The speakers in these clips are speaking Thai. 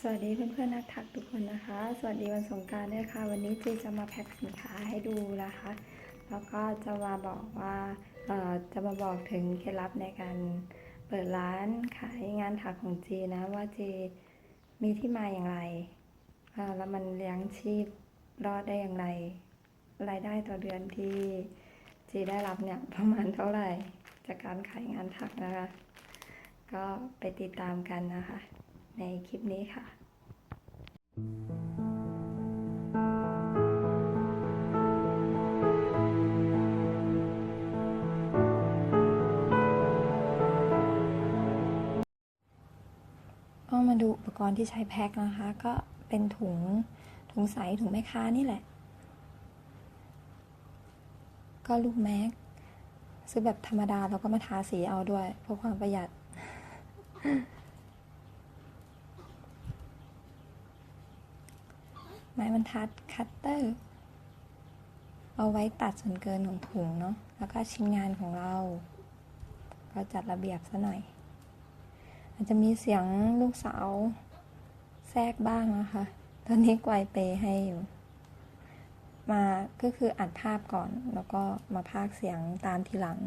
สวัสดีเพื่อนๆนักถักทุกคนนะคะ สวัสดีวันสงการด้วยค่ะ วันนี้จีจะมาแพ็คสินค้าให้ดูนะคะ แล้วก็จะมาบอกว่าจะมาบอกถึงเคล็ดลับในการเปิดร้านขายงานถักของจีนะว่าจีมีที่มาอย่างไรแล้วมันเลี้ยงชีพรอดได้อย่างไร รายได้ต่อเดือนที่จีได้รับเนี่ยประมาณเท่าไหร่จากการขายงานถักนะคะ ก็ไปติดตามกันนะคะ ในคลิปนี้ค่ะก็มาดูอุปกรณ์ที่ใช้แพ็คนะคะ ก็เป็นถุงถุงใสถุงแม่ค้านี่แหละ ก็ลูกแม็กซื้อแบบธรรมดาแล้วก็มาทาสีเอาด้วยเพื่อความประหยัด ไม้บรรทัดคัตเตอร์ เอาไว้ตัดส่วนเกินของถุงเนาะ แล้วก็ชิ้นงานของเราก็จัดระเบียบซะหน่อย อาจจะมีเสียงลูกสาวแทรกบ้างนะคะ ตอนนี้กวยเปให้อยู่ มาก็คืออัดภาพก่อน แล้วก็มาพากเสียงตามทีหลัง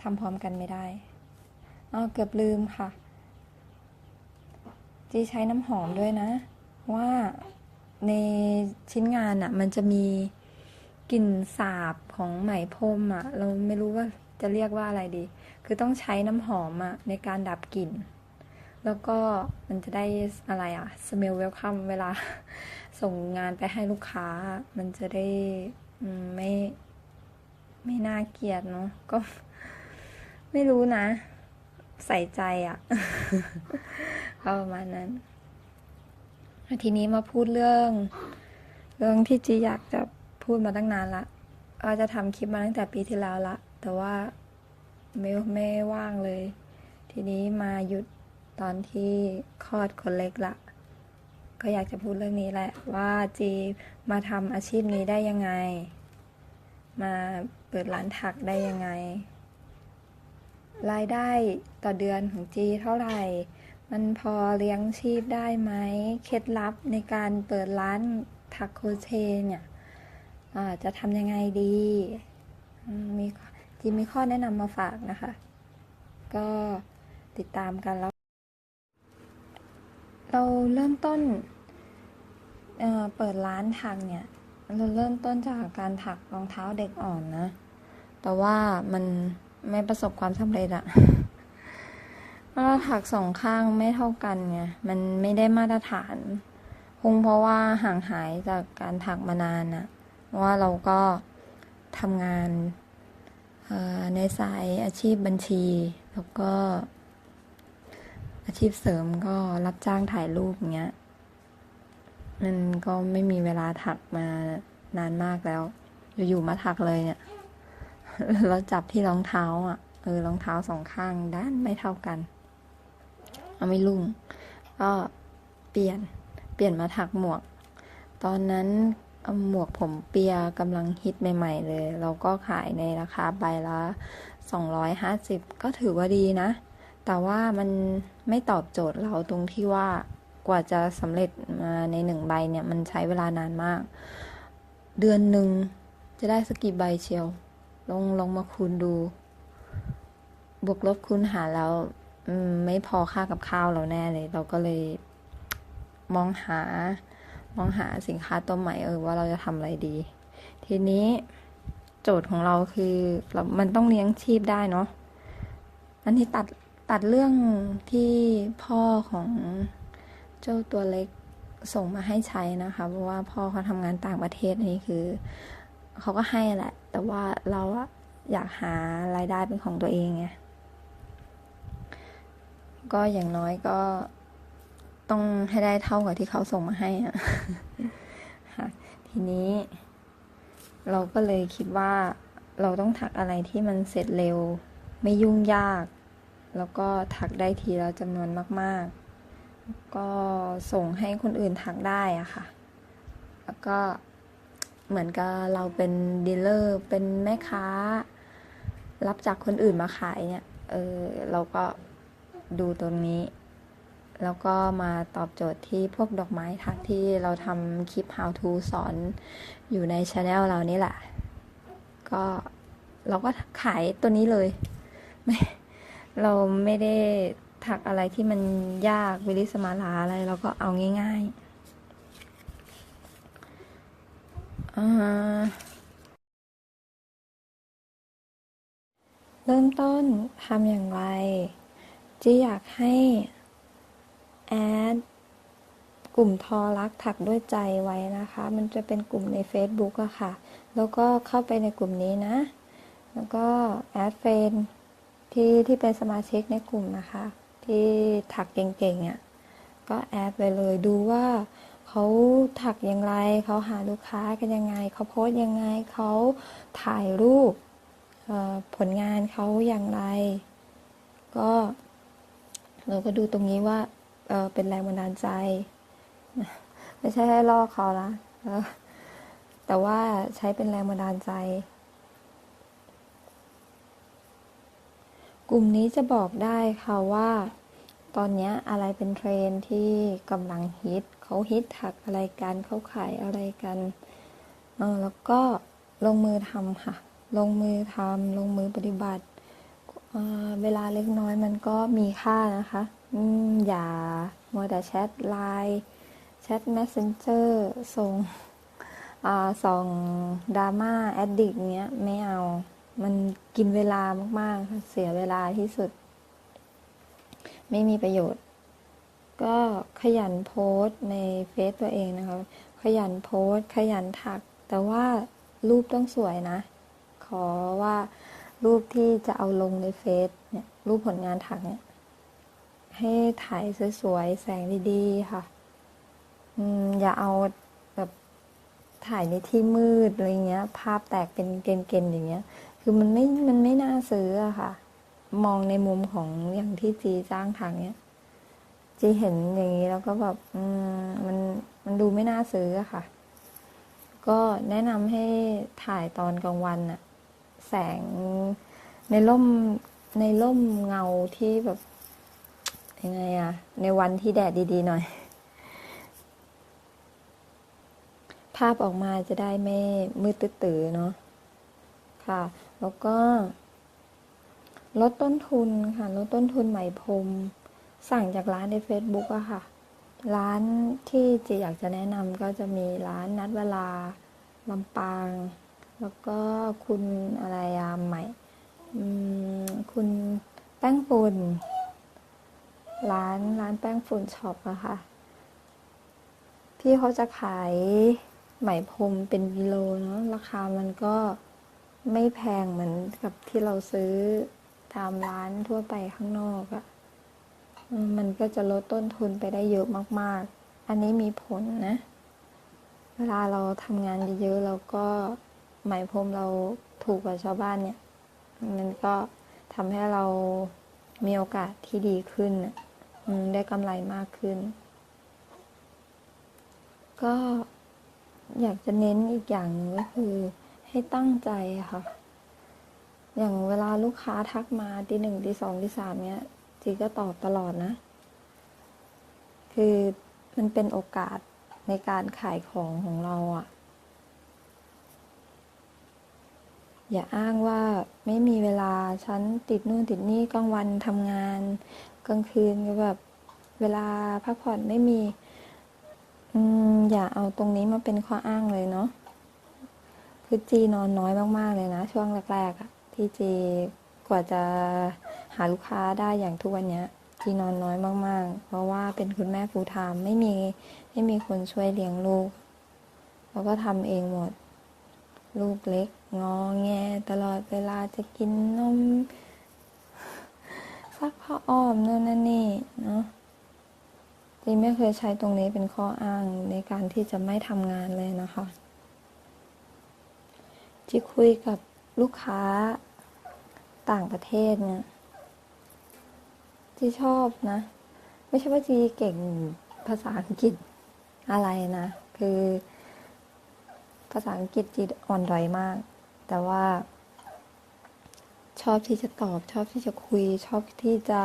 ทำพร้อมกันไม่ได้อ๋อเกือบลืมค่ะ จีใช้น้ำหอมด้วยนะ ว่าในชิ้นงานอะ่ะ มันจะมีกลิ่นสาบของไหมพรมอะ่ะ เราไม่รู้ว่าจะเรียกว่าอะไรดี คือต้องใช้น้ำหอมอะ่ะ ในการดับกลิ่น แล้วก็มันจะได้อะไรอะ่ะ smell welcome เวลา ส่งงานไปให้ลูกค้า มันจะได้ไม่ไม่น่าเกลียดเนาะก็ไม่รู้นะ ใส่ใจอะ่ะ ก็ประมาณนั้น ทีนี้มาพูดเรื่อง เรื่องที่จีอยากจะพูดมาตั้งนานละก็จะทำคลิปมาตั้งแต่ปีที่แล้วละ แต่ว่าไม่ไม่ว่างเลย ทีนี้มาหยุดตอนที่คลอดคนเล็กละ ก็อยากจะพูดเรื่องนี้แหละ ว่าจีมาทำอาชีพนี้ได้ยังไง มาเปิดร้านถักได้ยังไง รายได้ต่อเดือนของจีเท่าไหร่ มันพอเลี้ยงชีพได้ไหมเคล็ดลับในการเปิดร้านถักโครเชต์เนี่ยจะทำยังไงดี มีจีมีข้อแนะนำมาฝากนะคะ ก็ติดตามกันแล้ว เราเริ่มต้นเเปิดร้านถักเนี่ย เราเริ่มต้นจากการถักรองเท้าเด็กอ่อนนะ แต่ว่ามันไม่ประสบความสำเร็จอะ เราะว่าถักสองข้างไม่เท่ากันไงมันไม่ได้มาตรฐานคงเพราะว่าห่างหายจากการถักมานานอะเพราะว่าเราก็ทำงานในสายอาชีพบัญชี แล้วก็ อาชีพเสริมก็รับจ้างถ่ายรูปอย่างเงี้ยมันก็ไม่มีเวลาถักมานานมากแล้ว อยู่ๆมาถักเลยเนี่ยแล้วจับที่รองเท้าอะเออรองเท้าสองข้างด้านไม่เท่ากัน เอาไม่ลุ่ง ก็เปลี่ยนเปลี่ยนมาถักหมวก ตอนนั้นหมวกผมเปียกำลังฮิตใหม่ ๆ เลย เราก็ขายในราคาใบละสองร้อยห้าสิบก็ถือว่าดีนะ แต่ว่ามันไม่ตอบโจทย์เราตรงที่ว่ากว่าจะสำเร็จมาในหนึ่งใบเนี่ย มันใช้เวลานานมาก เดือนหนึ่งจะได้สกี่ใบเชียว ลองลองมาคูณดู บวกลบคูณหารแล้ว ไม่พอค่ากับข้าวเราแน่เลย เราก็เลยมองหา มองหาสินค้าตัวใหม่เออว่าเราจะทำอะไรดี ทีนี้โจทย์ของเราคือเรามันต้องเลี้ยงชีพได้เนาะอันที่ตัดตัดเรื่องที่พ่อของเจ้าตัวเล็กส่งมาให้ใช้นะคะ เพราะว่าพ่อเขาทำงานต่างประเทศนี่คือ เขาก็ให้แหละ แต่ว่าเราอะอยากหารายได้เป็นของตัวเองไง ก็อย่างน้อยก็ต้องให้ได้เท่ากับที่เขาส่งมาให้อะค่ะทีนี้ เราก็เลยคิดว่าเราต้องถักอะไรที่มันเสร็จเร็ว ไม่ยุ่งยาก แล้วก็ถักได้ทีละจำนวนมาก ๆ ก็ส่งให้คนอื่นถักได้อะค่ะ แล้วก็เหมือนกับเราเป็นดีลเลอร์เป็นแม่ค้า รับจากคนอื่นมาขายเนี่ยเออเราก็ ดูตรงนี้ แล้วก็มาตอบโจทย์ที่พวกดอกไม้ทักที่เราทำคลิป how to สอนอยู่ในช anel เรานี่แหละ ก็เราก็ขายตัวนี้เลยไม่เราไม่ได้ถักอะไรที่มันยากวิลิสมาลาอะไรเราก็เอาง่ายๆเริ่มต้นทำอย่างไร จีอยากให้แอดกลุ่มทอรักถักด้วยใจไว้นะคะ มันจะเป็นกลุ่มใน Facebook อะค่ะ แล้วก็เข้าไปในกลุ่มนี้นะ แล้วก็แอดเฟนที่ที่เป็นสมาชิกในกลุ่มนะคะ ที่ถักเก่งๆอะก็แอดไปเลยดูว่าเขาถักอย่างไร เขาหาลูกค้ากันยังไง เขาโพสต์ยังไง เขาถ่ายรูปผลงานเขาอย่างไร ก็ เราก็ดูตรงนี้ว่าเออเป็นแรงบันดาลใจ ไม่ใช่ให้ล่อเขาละออแต่ว่าใช้เป็นแรงบันดาลใจ กลุ่มนี้จะบอกได้ค่ะว่า ตอนนี้อะไรเป็นเทรนที่กำลังฮิตเขาฮิตถักอะไรกันเขาขายอะไรกันเออแล้วก็ลงมือทำค่ะ ลงมือทำลงมือปฏิบัติ เวลาเล็กน้อยมันก็มีค่านะคะออย่ามัวแต่แชทไลน์แชท messenger ส่งอ่าส่องดราม่าแอดดิกเงี้ยไม่เอา มันกินเวลามากๆ เสียเวลาที่สุด ไม่มีประโยชน์ ก็ขยันโพสต์ในเฟซตัวเองนะคะ ขยันโพสต์ขยันถัก แต่ว่ารูปต้องสวยนะ ขอว่า รูปที่จะเอาลงในเฟซเนี่ยรูปผลงานถักเนี่ยให้ถ่ายสวยๆ แสงดีๆ ค่ะ อืม อย่าเอาแบบถ่ายในที่มืดอะไรเงี้ย ภาพแตกเป็นเกณฑ์ๆอย่างเงี้ย คือมันไม่ มันไม่น่าซื้ออะค่ะ มองในมุมของอย่างที่จีจ้างทางเนี้ย จีเห็นอย่างนี้แล้วก็แบบ อืม มัน มันดูไม่น่าซื้ออะค่ะ ก็แนะนำให้ถ่ายตอนกลางวันอะ แสงในร่มในร่มเงาที่แบบยังไงอะในวันที่แดดดีๆหน่อย ภาพออกมาจะได้ไม่มืดตื้อเนาะค่ะ แล้วก็ ลดต้นทุนค่ะ ลดต้นทุนไหมพรมสั่งจากร้านใน Facebook อะค่ะ ร้านที่จีอยากจะแนะนำก็จะมีร้านนัดเวลาลำปาง แล้วก็คุณอะไรอะใหม่คุณแป้งฝุ่น ร้านร้านแป้งฝุ่นช็อปอะค่ะ พี่เขาจะขายไหมพรมเป็นกิโลเนาะราคามันก็ไม่แพงเหมือนกับที่เราซื้อตามร้านทั่วไปข้างนอกอะมันก็จะลดต้นทุนไปได้เยอะมาก ๆ อันนี้มีผลนะ เวลาเราทำงานเยอะๆเราก็ ไหมพรมเราถูกกว่าชาวบ้านเนี่ย มันก็ทำให้เรามีโอกาสที่ดีขึ้นอืได้กำไรมากขึ้น ก็อยากจะเน้นอีกอย่างหนึ่งก็คือ ให้ตั้งใจค่ะ อย่างเวลาลูกค้าทักมาตีหนึ่งตีสองตีสามเนี้ยจีก็ตอบตลอดนะ คือมันเป็นโอกาสในการขายของของเราอะ อย่าอ้างว่าไม่มีเวลาฉันติดนู่นติดนี่กลางวันทำงาน กลางคืนก็แบบเวลาพักผ่อนไม่มีอืมอย่าเอาตรงนี้มาเป็นข้ออ้างเลยเนาะคือจีนอนน้อยมาก ๆ เลยนะ ช่วงแรกๆอะที่จีกว่าจะหาลูกค้าได้อย่างทุกวันนี้จีนอนน้อยมาก ๆ เพราะว่าเป็นคุณแม่ฟูลไทม์ไม่มีไม่มีคนช่วยเลี้ยงลูก แล้วก็ทำเองหมด ลูกเล็กงอแงตลอดเวลาจะกินนมซักผ้าอ้อมนู่นนั่นนี่เนาะจีไม่เคยใช้ตรงนี้เป็นข้ออ้างในการที่จะไม่ทำงานเลยนะคะที่คุยกับลูกค้าต่างประเทศเนี่ยที่ชอบนะ ไม่ใช่ว่าจีเก่งภาษาอังกฤษอะไรนะ คือ ภาษาอังกฤษจีอ่อนด้อยมาก แต่ว่า ชอบที่จะตอบ ชอบที่จะคุย ชอบที่จะ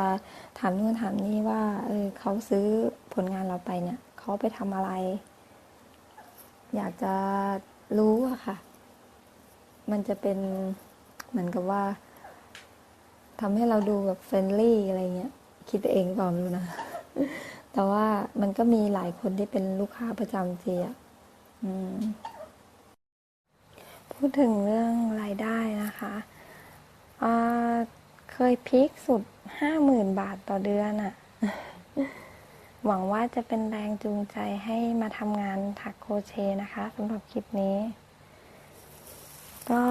ถามนู่นถามนี่ว่า เออเขาซื้อผลงานเราไปเนี่ย เขาไปทำอะไร อยากจะรู้อะค่ะ มันจะเป็นเหมือนกับว่าทำให้เราดูแบบเฟรนลี่อะไรเงี้ย คิดเองหรือเล่าไม่รู้นะ แต่ว่ามันก็มีหลายคนที่เป็นลูกค้าประจำจีอะอืม พูดถึงเรื่องรายได้นะคะเคยพีคสุดห้าหมื่นบาทต่อเดือนอะหวังว่าจะเป็นแรงจูงใจให้มาทำงานถักโครเชต์นะคะสำหรับคลิปนี้ ก็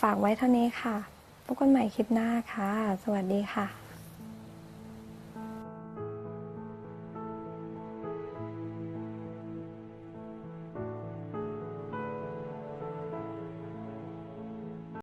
ฝากไว้เท่านี้ค่ะ พบกันใหม่คลิปหน้าค่ะ สวัสดีค่ะ